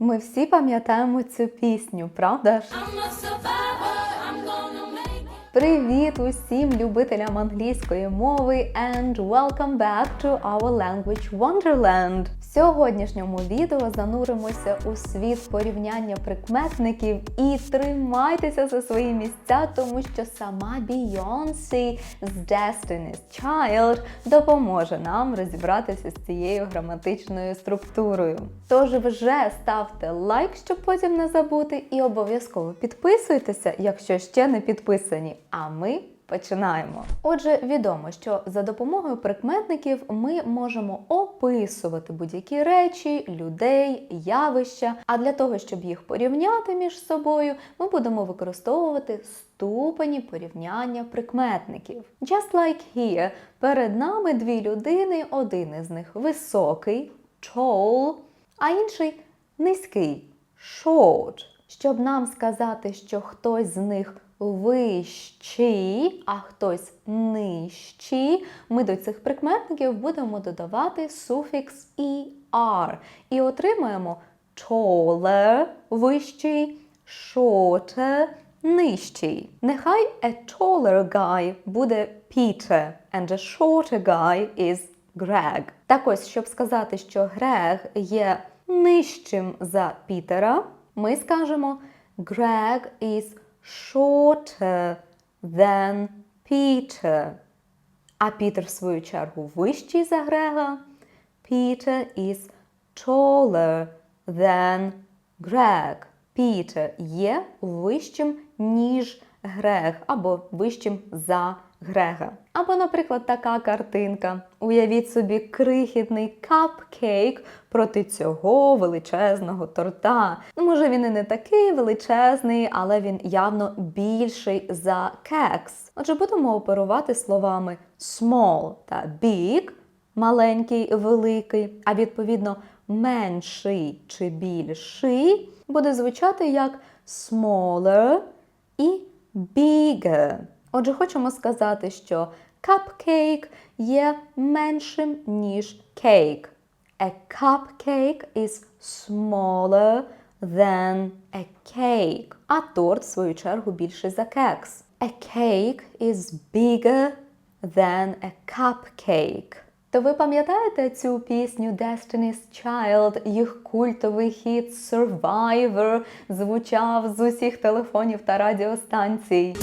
Ми всі пам'ятаємо цю пісню, правда ж? Привіт усім любителям англійської мови and welcome back to our language Wonderland. В сьогоднішньому відео зануримося у світ порівняння прикметників і тримайтеся за свої місця, тому що сама Beyoncé з Destiny's Child допоможе нам розібратися з цією граматичною структурою. Тож вже ставте лайк, щоб потім не забути, і обов'язково підписуйтеся, якщо ще не підписані. А ми починаємо. Отже, відомо, що за допомогою прикметників ми можемо описувати будь-які речі, людей, явища. А для того, щоб їх порівняти між собою, ми будемо використовувати ступені порівняння прикметників. Just like here, перед нами дві людини, один із них високий, tall, а інший низький, short. Щоб нам сказати, що хтось з них вищий, а хтось нижчий, ми до цих прикметників будемо додавати суфікс er і отримаємо taller – вищий, shorter – нижчий. Нехай a taller guy буде Peter, and a shorter guy is Greg. Так ось, щоб сказати, що Грег є нижчим за Пітера, ми скажемо Greg is shorter than Peter. А Пітер, в свою чергу, вищий за Грега. Peter is taller than Greg. Пітер є вищим, ніж Грег, або вищим за Грега. Або, наприклад, така картинка. Уявіть собі крихітний капкейк проти цього величезного торта. Ну, може, він і не такий величезний, але він явно більший за кекс. Отже, будемо оперувати словами small та big, маленький, великий, а відповідно менший чи більший буде звучати як smaller і bigger. Отже, хочемо сказати, що cupcake є меншим, ніж cake. A cupcake is smaller than a cake. А торт, в свою чергу, більший за кекс. A cake is bigger than a cupcake. То ви пам'ятаєте цю пісню Destiny's Child? Їх культовий хіт Survivor звучав з усіх телефонів та радіостанцій.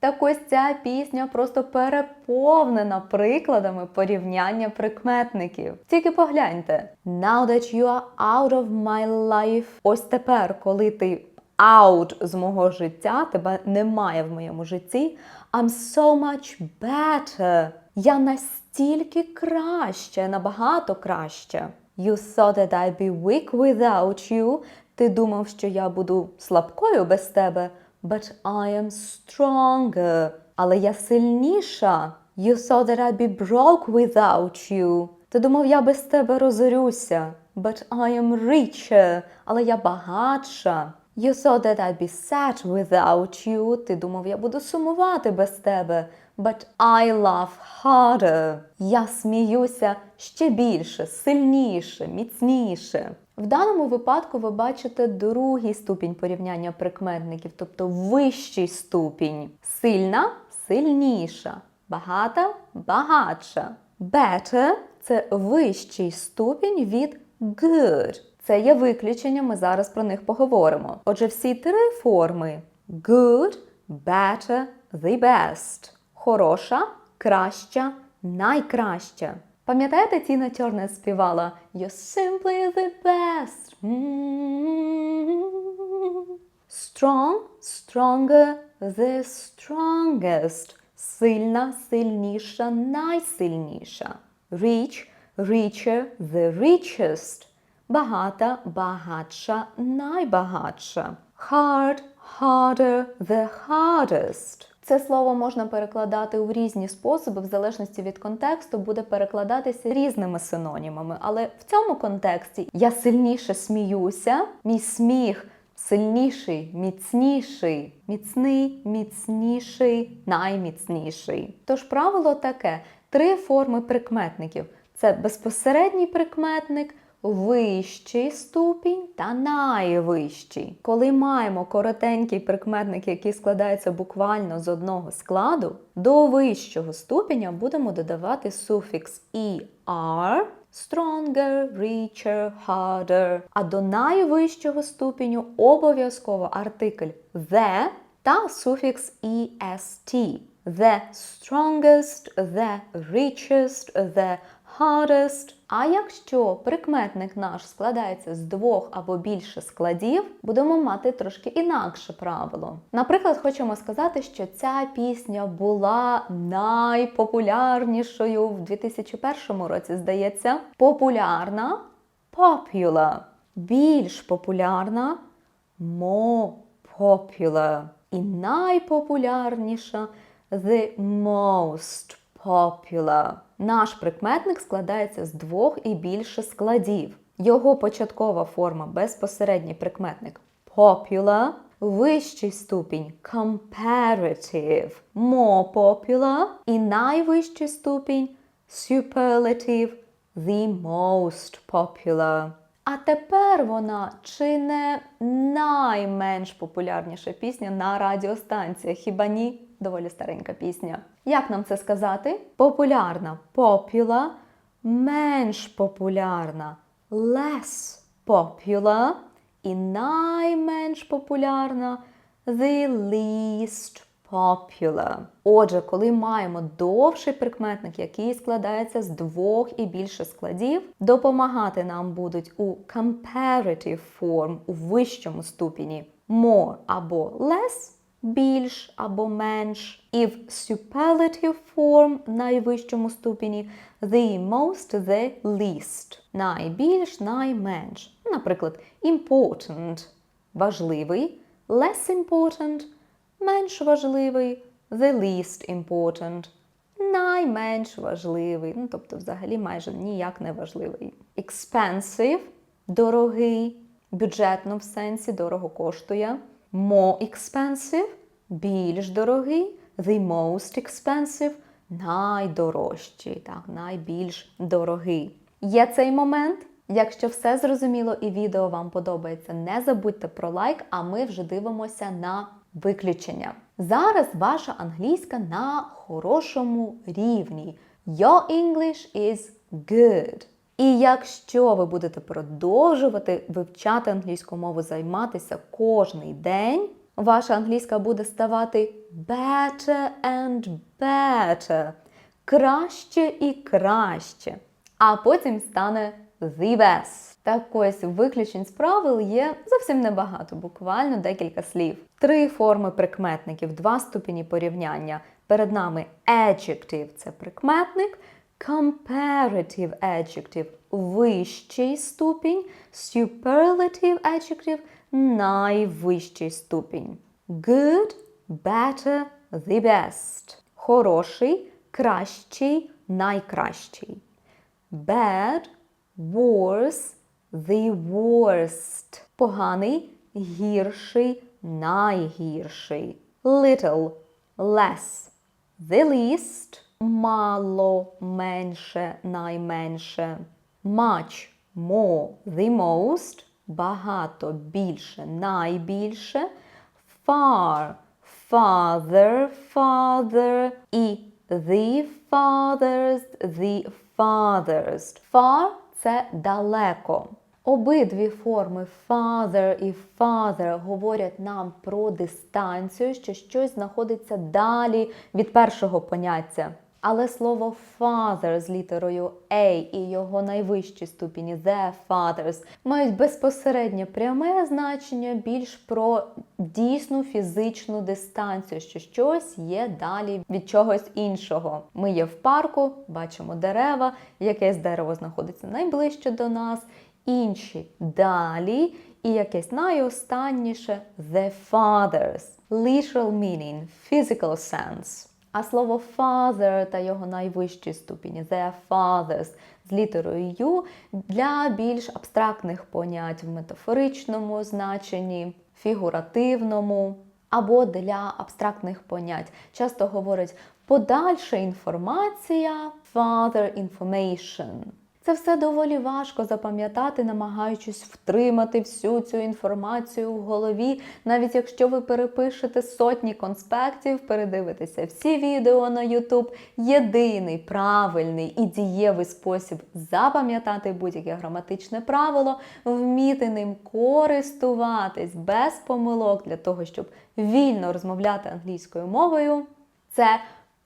Так ось ця пісня просто переповнена прикладами порівняння прикметників. Тільки погляньте. Now that you are out of my life. Ось тепер, коли ти out з мого життя, тебе немає в моєму житті. I'm so much better. Я настільки краще, набагато краще. You thought that I'd be weak without you. Ти думав, що я буду слабкою без тебе. But I am stronger. Але я сильніша. You thought that I'd be broke without you. Ти думав, я без тебе розорюся. But I am richer. Але я багатша. You thought that I'd be sad without you. Ти думав, я буду сумувати без тебе. But I laugh harder. Я сміюся ще більше, сильніше, міцніше. В даному випадку ви бачите другий ступінь порівняння прикметників, тобто вищий ступінь. Сильна сильніша, багата багатша. Better – це вищий ступінь від good. Це є виключення, ми зараз про них поговоримо. Отже, всі три форми good, better, the best. Хороша, краща, найкраща. Пам'ятаєте, Тіна Чорна співала You're simply the best. Strong, stronger, the strongest. Сильна, сильніша, найсильніша. Rich, richer, the richest. Багата, багатша, найбагатша. Hard, harder, the hardest. Це слово можна перекладати у різні способи, в залежності від контексту, буде перекладатися різними синонімами. Але в цьому контексті я сильніше сміюся, мій сміх сильніший, міцніший, міцний, міцніший, найміцніший. Тож правило таке: три форми прикметників: це безпосередній прикметник, вищий ступінь та найвищий. Коли маємо коротенький прикметник, який складається буквально з одного складу, до вищого ступеня будемо додавати суфікс er, stronger, richer, harder. А до найвищого ступеню обов'язково артикль the та суфікс est. The strongest, the richest, the hardest. А якщо прикметник наш складається з двох або більше складів, будемо мати трошки інакше правило. Наприклад, хочемо сказати, що ця пісня була найпопулярнішою в 2001 році, здається, популярна popular. Більш популярна more popular. І найпопулярніша the most popular. Наш прикметник складається з двох і більше складів. Його початкова форма безпосередній прикметник popular, вищий ступінь comparative, more popular і найвищий ступінь superlative, the most popular. А тепер вона чи не найменш популярніша пісня на радіостанціях? Хіба ні? Доволі старенька пісня. Як нам це сказати? Популярна popular, менш популярна less popular і найменш популярна the least popular. Отже, коли маємо довший прикметник, який складається з двох і більше складів, допомагати нам будуть у comparative form у вищому ступені more або less, більш або менш, і в superlative form найвищому ступені the most, the least, найбільш, найменш. Наприклад, important важливий, less important менш важливий, the least important, найменш важливий, ну тобто взагалі майже ніяк не важливий. Expensive дорогий, бюджетно в сенсі дорого коштує. More expensive більш дорогий, the most expensive найдорожчий, так, найбільш дорогий. Є цей момент. Якщо все зрозуміло і відео вам подобається, не забудьте про лайк, а ми вже дивимося на виключення. Зараз ваша англійська на хорошому рівні. Your English is good. І якщо ви будете продовжувати вивчати англійську мову, займатися кожний день, ваша англійська буде ставати better and better, краще і краще, а потім стане the best. Так ось виключень з правил є зовсім небагато, буквально декілька слів. Три форми прикметників, два ступені порівняння. Перед нами adjective – це прикметник, comparative adjective – вищий ступінь, superlative adjective – найвищий ступінь. Good, better, the best. Хороший, кращий, найкращий. Bad, worse, the worst. Поганий, гірший, найгірший. Little, less, the least. Мало, менше, найменше. Much, more, the most. Багато, більше, найбільше. Far, farther, farther. І the farthest, the farthest. Far – це далеко. Обидві форми father і father говорять нам про дистанцію, що щось знаходиться далі від першого поняття. Але слово father з літерою A і його найвищі ступені the fathers мають безпосереднє пряме значення більш про дійсну фізичну дистанцію, що щось є далі від чогось іншого. Ми є в парку, бачимо дерева, якесь дерево знаходиться найближче до нас, інші далі, і якесь найостанніше the fathers. Literal meaning, physical sense. А слово father та його найвищі ступені the fathers з літерою U для більш абстрактних понять в метафоричному значенні, фігуративному або для абстрактних понять. Часто говорять подальша інформація father information. Це все доволі важко запам'ятати, намагаючись втримати всю цю інформацію в голові, навіть якщо ви перепишете сотні конспектів, передивитеся всі відео на YouTube. Єдиний правильний і дієвий спосіб запам'ятати будь-яке граматичне правило, вміти ним користуватись без помилок для того, щоб вільно розмовляти англійською мовою. Це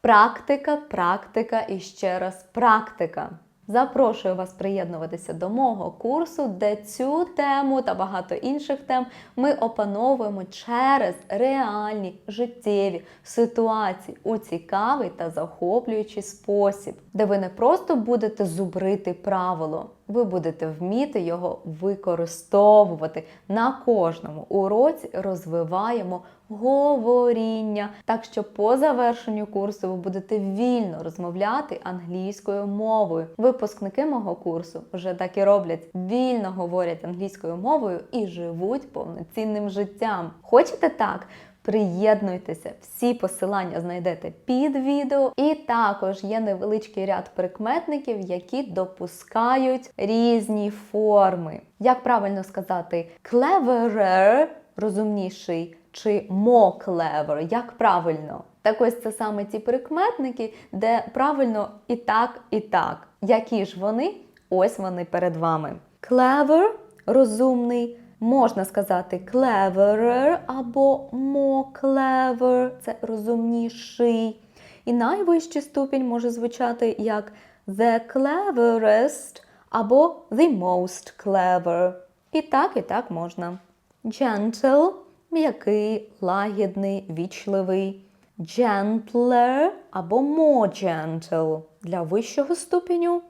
практика, практика і ще раз практика. Запрошую вас приєднуватися до мого курсу, де цю тему та багато інших тем ми опановуємо через реальні життєві ситуації у цікавий та захоплюючий спосіб, де ви не просто будете зубрити правило, ви будете вміти його використовувати на кожному уроці. Розвиваємо говоріння, так що по завершенню курсу ви будете вільно розмовляти англійською мовою. Випускники мого курсу вже так і роблять: вільно говорять англійською мовою і живуть повноцінним життям. Хочете так? Приєднуйтеся, всі посилання знайдете під відео, і також є невеличкий ряд прикметників, які допускають різні форми. Як правильно сказати cleverer, розумніший, чи more clever, як правильно? Так ось це саме ті прикметники, де правильно і так, і так. Які ж вони? Ось вони перед вами. Clever – розумний. Можна сказати cleverer або more clever – це розумніший. І найвищий ступінь може звучати як the cleverest або the most clever. І так, і так можна. Gentle – м'який, лагідний, вічливий. Gentler або more gentle для вищого ступеню.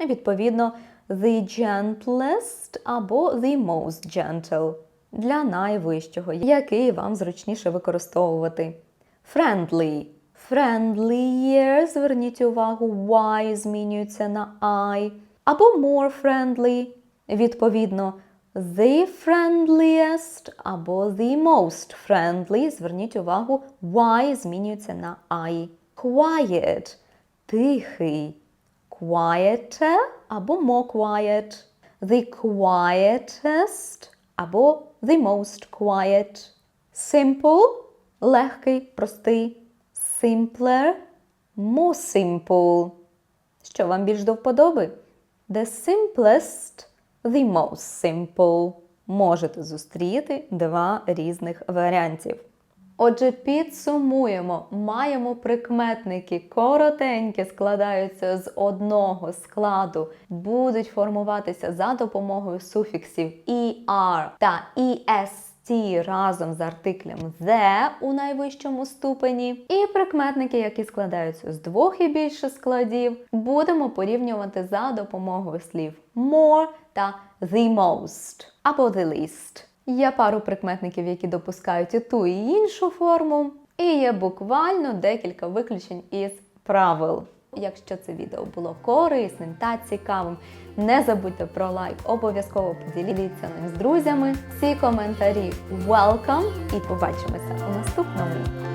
Відповідно, the gentlest або the most gentle для найвищого, який вам зручніше використовувати. Friendly. Friendlier, зверніть увагу, Y змінюється на I. Або more friendly, відповідно, the friendliest або the most friendly, зверніть увагу, Y змінюється на I. Quiet – тихий. Quieter або more quiet. The quietest або the most quiet. Simple – легкий, простий. Simpler – more simple. Що вам більш до вподоби? The simplest – the most simple. Можете зустріти два різних варіантів. Отже, підсумуємо, маємо прикметники коротенькі, складаються з одного складу, будуть формуватися за допомогою суфіксів er та est разом з артиклем the у найвищому ступені. І прикметники, які складаються з двох і більше складів, будемо порівнювати за допомогою слів more та the most або the least. Є пару прикметників, які допускають і ту, і іншу форму. І є буквально декілька виключень із правил. Якщо це відео було корисним та цікавим, не забудьте про лайк, обов'язково поділіться ним з друзями. Всі коментарі welcome і побачимося у наступному.